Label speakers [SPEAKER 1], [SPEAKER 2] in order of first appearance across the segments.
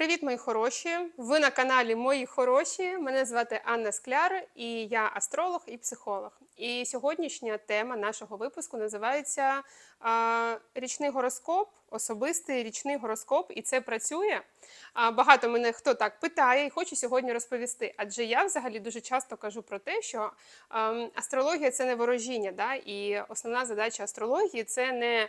[SPEAKER 1] Привіт, мої хороші! Ви на каналі Мої хороші. Мене звати Анна Скляр, і я астролог і психолог. І сьогоднішня тема нашого випуску називається Річний гороскоп, особистий річний гороскоп, і це працює. Багато мене хто так питає, і хочу сьогодні розповісти. Адже я взагалі дуже часто кажу про те, що а, астрологія це не ворожіння, да? і основна задача астрології це не.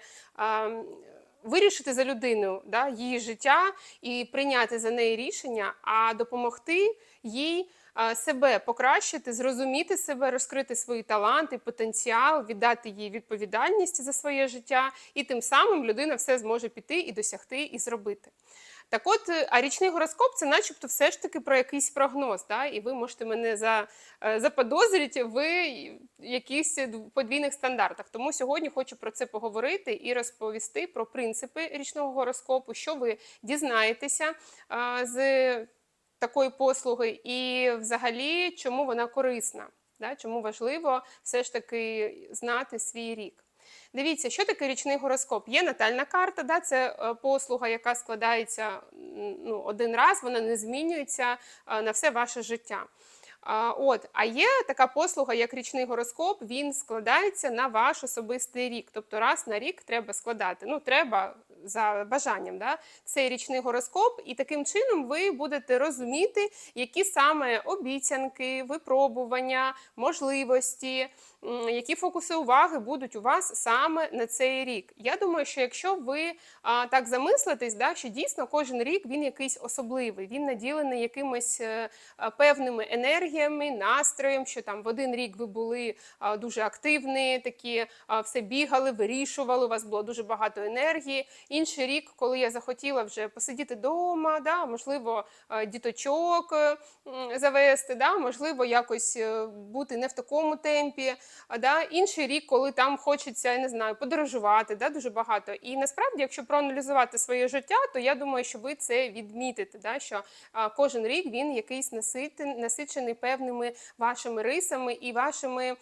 [SPEAKER 1] Вирішити за людину да, її життя і прийняти за неї рішення, а допомогти їй себе покращити, зрозуміти себе, розкрити свої таланти, потенціал, віддати їй відповідальність за своє життя, і тим самим людина все зможе піти і досягти і зробити. Так от, е, а річний гороскоп це начебто все ж таки про якийсь прогноз. Да? І ви можете мене за, е, заподозрити в якихось подвійних стандартах. Тому сьогодні хочу про це поговорити і розповісти про принципи річного гороскопу, що ви дізнаєтеся з такої послуги, і взагалі чому вона корисна, да? чому важливо все ж таки знати свій рік. Дивіться, що таке річний гороскоп? Є натальна карта, да, це е, послуга, яка складається ну, один раз, вона не змінюється е, на все ваше життя. От, а є така послуга, як річний гороскоп, він складається на ваш особистий рік. Тобто раз на рік треба складати. Ну, треба за бажанням да, цей річний гороскоп, і таким чином ви будете розуміти, які саме обіцянки, випробування, можливості, які фокуси уваги будуть у вас саме на цей рік. Я думаю, що якщо ви а, так замислитесь, да, що дійсно кожен рік він якийсь особливий, він наділений якимись е, а, певними енергіями, настроєм, що там в один рік ви були а, дуже активні, такі а, все бігали, вирішували, у вас було дуже багато енергії. Інший рік, коли я захотіла вже посидіти вдома, да, можливо, е, діточок е, завести, да, можливо, якось е, бути не в такому темпі. Да. Інший рік, коли там хочеться, я не знаю, подорожувати, да, дуже багато. І насправді, якщо проаналізувати своє життя, то я думаю, що ви це відмітите, да, що кожен рік він якийсь насичений певними вашими рисами і вашими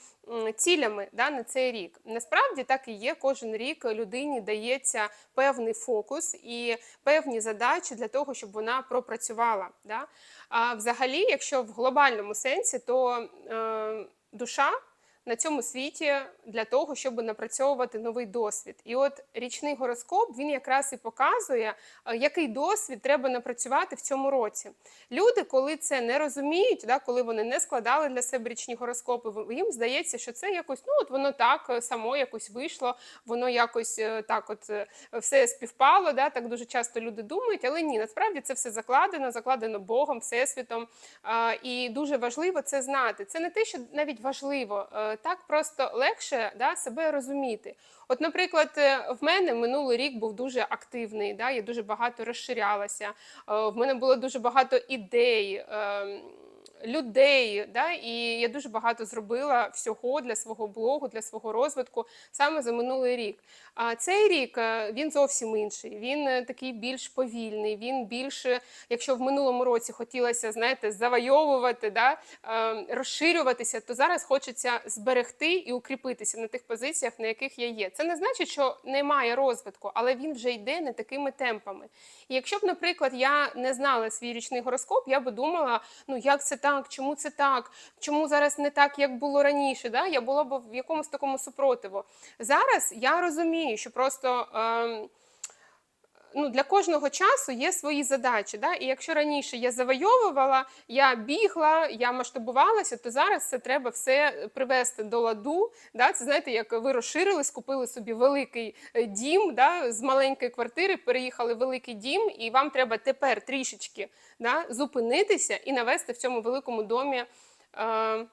[SPEAKER 1] цілями да, на цей рік. Насправді так і є. Кожен рік людині дається певний фокус і певні задачі для того, щоб вона пропрацювала. Да. А взагалі, якщо в глобальному сенсі, то е, душа на цьому світі для того, щоб напрацьовувати новий досвід. І от річний гороскоп він якраз і показує, е, який досвід треба напрацювати в цьому році. Люди, коли це не розуміють, да, коли вони не складали для себе річні гороскопи, їм здається, що це якось, ну от воно так е, само якось вийшло, воно якось е, так, от все співпало. Да, так дуже часто люди думають, але ні, насправді це все закладено, закладено Богом, Всесвітом. І дуже важливо це знати. Це не те, що навіть важливо, так просто легше да, себе розуміти. От, наприклад, е, в мене минулий рік був дуже активний, да, я дуже багато розширялася, е, в мене було дуже багато ідей. Людей, да, і я дуже багато зробила всього для свого блогу, для свого розвитку саме за минулий рік. А цей рік е, він зовсім інший. Він е, такий більш повільний. Він більш, е, якщо в минулому році хотілося, знаєте, завойовувати, да, е, розширюватися, то зараз хочеться зберегти і укріпитися на тих позиціях, на яких я є. Це не значить, що немає розвитку, але він вже йде не такими темпами. І якщо б, наприклад, я не знала свій річний гороскоп, я би думала, ну як це так, чому це так, чому зараз не так, як було раніше. Да? Я була б в якомусь такому супротиву. Зараз я розумію, що просто. ем, ну, для кожного часу є свої задачі. Да? І якщо раніше я завойовувала, я бігла, я масштабувалася, то зараз це треба все привести до ладу. Да? Це знаєте, як ви розширились, купили собі великий е, дім да? з маленької квартири, переїхали в великий дім, і вам треба тепер трішечки да? зупинитися і навести в цьому великому домі. Е-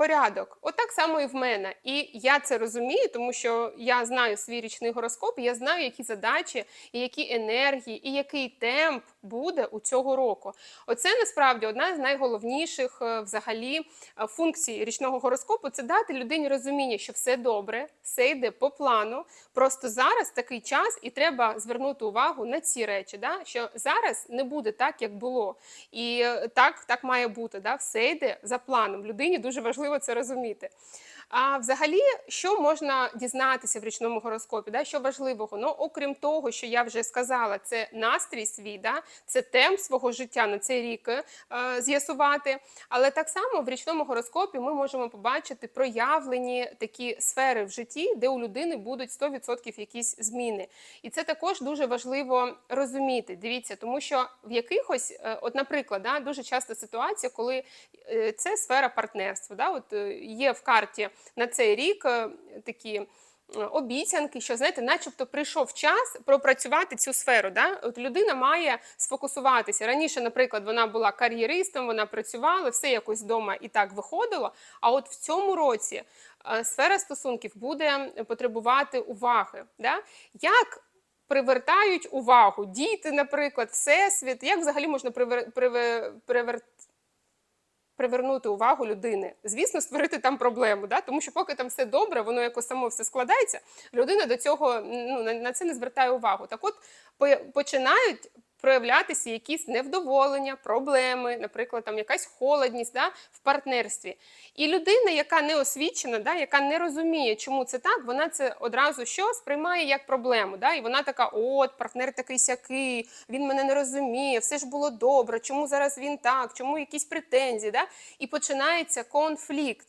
[SPEAKER 1] порядок. От само і в мене. І я це розумію, тому що я знаю свій річний гороскоп, я знаю, які задачі, і які енергії, і який темп буде у цього року. Оце насправді одна з найголовніших е, взагалі е, функцій річного гороскопу це дати людині розуміння, що все добре, все йде по плану. Просто зараз такий час, і треба звернути увагу на ці речі. Да? Що зараз не буде так, як було. І е, так, так має бути. Да? Все йде за планом. Людині дуже важливо це розуміти. А взагалі, що можна дізнатися в річному гороскопі? Да? Що важливого? Ну, окрім того, що я вже сказала, це настрій свій, да? це темп свого життя на цей рік е, з'ясувати. Але так само в річному гороскопі ми можемо побачити проявлені такі сфери в житті, де у людини будуть 100% якісь зміни. І це також дуже важливо розуміти. Дивіться, тому що в якихось, е, от, наприклад, да, дуже часто ситуація, коли е, це сфера партнерства. Да, от е, є в карті на цей рік е, такі. е, Обіцянки, що знаєте, начебто прийшов час пропрацювати цю сферу. Да? От людина має сфокусуватися. Раніше, наприклад, вона була кар'єристом, вона працювала, все якось вдома і так виходило. А от в цьому році е, сфера стосунків буде потребувати уваги. Да? Як привертають увагу діти, наприклад, всесвіт, як взагалі можна привер... привер... привер... привернути увагу людини? Звісно, створити там проблему, да? тому що поки там все добре, воно якось само все складається, людина до цього ну, на- це не звертає увагу. Так от починають проявлятися якісь невдоволення, проблеми, наприклад, там якась холодність да, в партнерстві. І людина, яка не освічена, да, яка не розуміє, чому це так, вона це одразу що сприймає як проблему. Да? І вона така: от, партнер такий сякий, він мене не розуміє, все ж було добре, чому зараз він так, чому якісь претензії. Да? І починається конфлікт.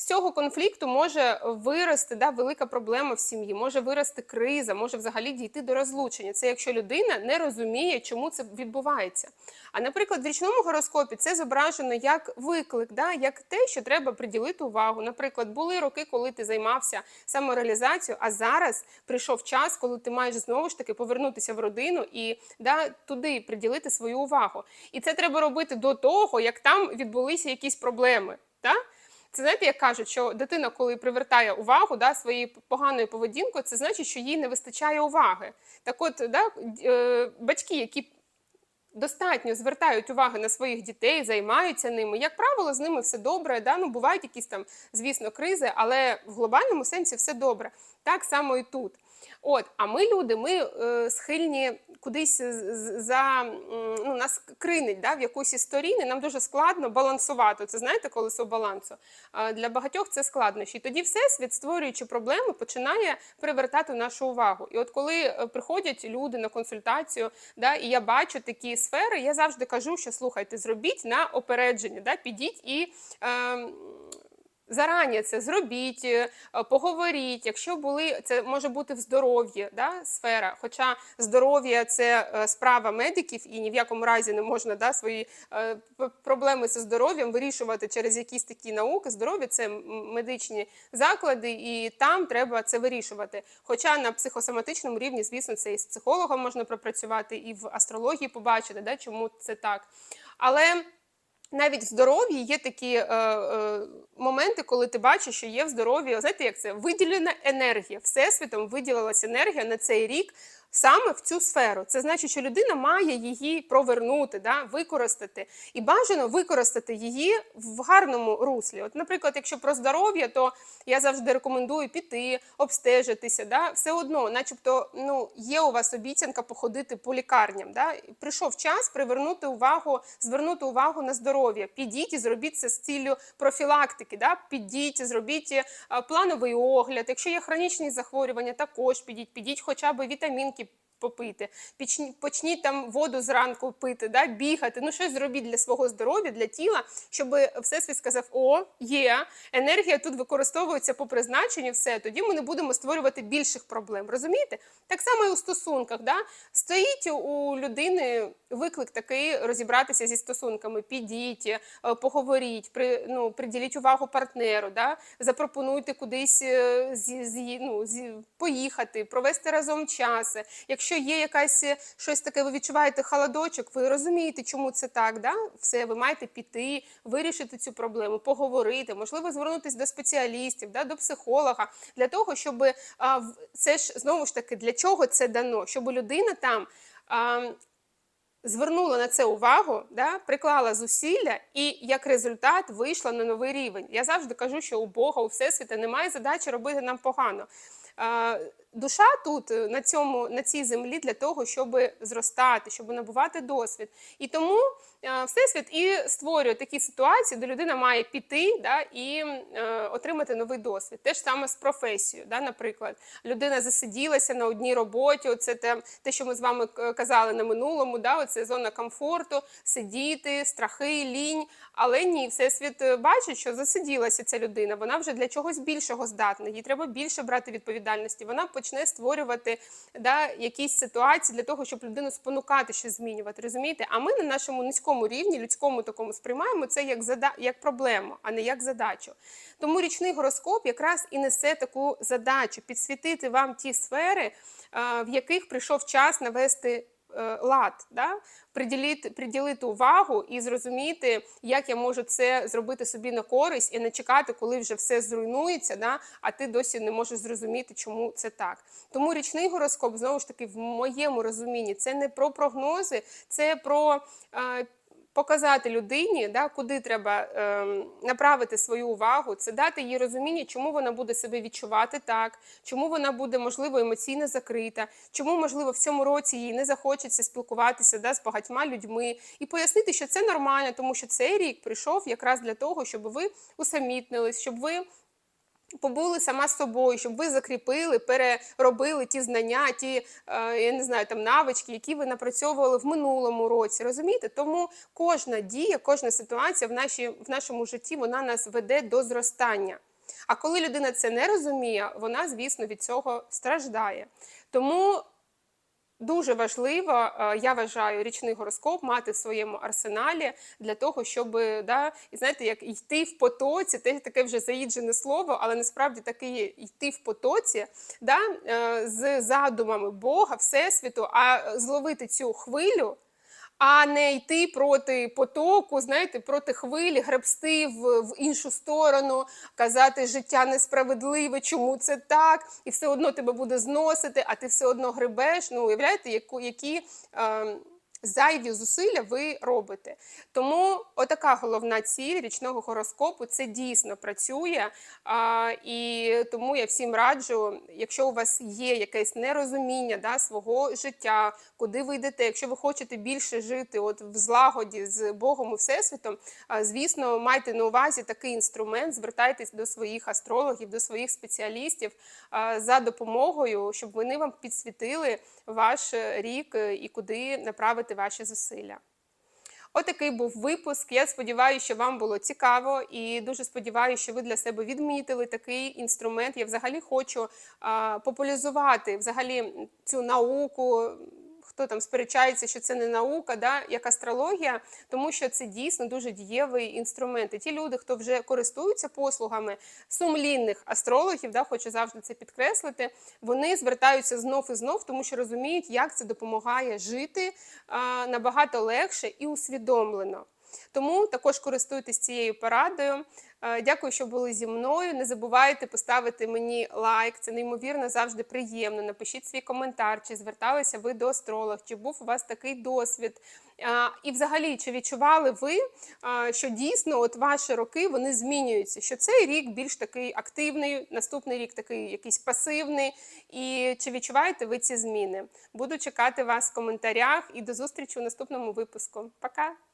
[SPEAKER 1] З цього конфлікту може вирости да, велика проблема в сім'ї, може вирости криза, може взагалі дійти до розлучення. Це якщо людина не розуміє, чому це відбувається. А наприклад, в річному гороскопі це зображено як виклик, да, як те, що треба приділити увагу. Наприклад, були роки, коли ти займався самореалізацією, а зараз прийшов час, коли ти маєш знову ж таки повернутися в родину і да, туди приділити свою увагу. І це треба робити до того, як там відбулися якісь проблеми. Да? Це знаєте, як кажуть, що дитина, коли привертає увагу да, своєю поганою поведінкою, це значить, що їй не вистачає уваги. Так от, да, е, батьки, які достатньо звертають увагу на своїх дітей, займаються ними. Як правило, з ними все добре. Да? Ну, бувають якісь там, звісно, кризи, але в глобальному сенсі все добре. Так само і тут. От, а ми люди, ми е, схильні кудись за ну, нас кринить да, в якусь історії, нам дуже складно балансувати. Це знаєте, колесо балансу. А для багатьох це складнощі. І тоді всесвіт, створюючи проблеми, починає привертати нашу увагу. І от коли е, приходять люди на консультацію, да, і я бачу такі сфери, я завжди кажу, що слухайте, зробіть на опередження, да, підіть і. Е, Зарані це зробіть, е, поговоріть. Якщо були, це може бути в здоров'ї да, сфера. Хоча здоров'я це е, справа медиків, і ні в якому разі не можна да, свої е, проблеми зі здоров'ям вирішувати через якісь такі науки. Здоров'я це медичні заклади, і там треба це вирішувати. Хоча на психосоматичному рівні, звісно, це і з психологом можна пропрацювати, і в астрології побачити, да, чому це так. Але навіть в здоров'ї є такі е, е, моменти, коли ти бачиш, що є в здоров'ї, знаєте, як це виділена енергія. Всесвітом виділилася енергія на цей рік саме в цю сферу. Це значить, що людина має її провернути, да, використати. І бажано використати її в гарному руслі. От, наприклад, якщо про здоров'я, то я завжди рекомендую піти, обстежитися. Да? Все одно, начебто, ну, є у вас обіцянка походити по лікарням. Да? Прийшов час привернути увагу, звернути увагу на здоров'я. Підіть і зробіть це з ціллю профілактики. Да? Підіть, зробіть е, плановий огляд. Якщо є хронічні захворювання, також підіть, підіть хоча б вітамінки попити, почніть там воду зранку пити, да, бігати, ну щось зробіть для свого здоров'я, для тіла, щоб всесвіт сказав: о, є, енергія тут використовується по призначенню, все, тоді ми не будемо створювати більших проблем. Розумієте? Так само і у стосунках. Да? Стоїть у людини виклик такий розібратися зі стосунками. Підіть, е, поговоріть, при, ну, приділіть увагу партнеру, да? запропонуйте кудись е, зі, зі, ну, зі, поїхати, провести разом час. Якщо є якась е, щось таке, ви відчуваєте холодочок, ви розумієте, чому це так. Да? Все, ви маєте піти, вирішити цю проблему, поговорити, можливо, звернутися до спеціалістів, да, до психолога, для того, щоб а, це ж знову ж таки для чого це дано? Щоб людина там. А, Звернула на це увагу, да, приклала зусилля і як результат вийшла на новий рівень. Я завжди кажу, що у Бога, у Всесвіта немає задачі робити нам погано. Душа тут е, на цьому на цій землі для того, щоб зростати, щоб набувати досвід. І тому е, всесвіт і створює такі ситуації, де людина має піти да, і е, отримати новий досвід. Те ж саме з професією. Да, наприклад, людина засиділася на одній роботі. Оце те, те, що ми з вами казали на минулому. Да, оце зона комфорту, сидіти, страхи, лінь. Але ні, всесвіт е, бачить, що засиділася ця людина. Вона вже для чогось більшого здатна. Їй треба більше брати відповідальності. Вона почне створювати да, якісь ситуації для того, щоб людину спонукати щось змінювати. Розумієте? А ми на нашому низькому рівні, людському такому сприймаємо це як зада... як проблему, а не як задачу. Тому річний гороскоп якраз і несе таку задачу підсвітити вам ті сфери, в яких прийшов час навести лад, да? приділити, приділити увагу і зрозуміти, як я можу це зробити собі на користь і не чекати, коли вже все зруйнується, да? а ти досі не можеш зрозуміти, чому це так. Тому річний гороскоп, знову ж таки, в моєму розумінні, це не про прогнози, це про. е, Показати людині, да, куди треба ем, направити свою увагу, це дати їй розуміння, чому вона буде себе відчувати так, чому вона буде, можливо, емоційно закрита, чому, можливо, в цьому році їй не захочеться спілкуватися да, з багатьма людьми, і пояснити, що це нормально, тому що цей рік прийшов якраз для того, щоб ви усамітнились, щоб ви побули сама з собою, щоб ви закріпили, переробили ті знання, ті е, я не знаю, там навички, які ви напрацьовували в минулому році. Розумієте? Тому кожна дія, кожна ситуація в, нашій, в нашому житті вона нас веде до зростання. А коли людина це не розуміє, вона, звісно, від цього страждає. Тому Дуже важливо, е, я вважаю, річний гороскоп мати в своєму арсеналі для того, щоб да, і знаєте, як йти в потоці, те таке вже заїджене слово, але насправді таке є йти в потоці да, е, з задумами Бога, Всесвіту, а зловити цю хвилю. А не йти проти потоку, знаєте, проти хвилі, гребсти в, в іншу сторону, казати життя несправедливе, чому це так, і все одно тебе буде зносити, а ти все одно гребеш. Ну, уявляєте, яку, які е, зайві зусилля ви робите. Тому отака головна ціль річного гороскопу це дійсно працює. А, і тому я всім раджу, якщо у вас є якесь нерозуміння да, свого життя, куди ви йдете, якщо ви хочете більше жити от в злагоді з Богом і Всесвітом, а, звісно, майте на увазі такий інструмент, звертайтесь до своїх астрологів, до своїх спеціалістів а, за допомогою, щоб вони вам підсвітили ваш рік і куди направити ваші зусилля. Отакий був випуск. Я сподіваюся, що вам було цікаво, і дуже сподіваюся, що ви для себе відмітили такий інструмент. Я взагалі хочу популяризувати взагалі цю науку. Хто там сперечається, що це не наука, да, як астрологія, тому що це дійсно дуже дієвий інструмент. І ті люди, хто вже користуються послугами сумлінних астрологів, да, хочу завжди це підкреслити, вони звертаються знов і знов, тому що розуміють, як це допомагає жити а, набагато легше і усвідомлено. Тому також користуйтесь цією порадою. Е, Дякую, що були зі мною. Не забувайте поставити мені лайк. Це неймовірно завжди приємно. Напишіть свій коментар, чи зверталися ви до астролог, чи був у вас такий досвід. Е, І, взагалі, чи відчували ви, е, що дійсно от ваші роки вони змінюються? Що цей рік більш такий активний, наступний рік такий якийсь пасивний. І чи відчуваєте ви ці зміни? Буду чекати вас в коментарях і до зустрічі у наступному випуску. Пока!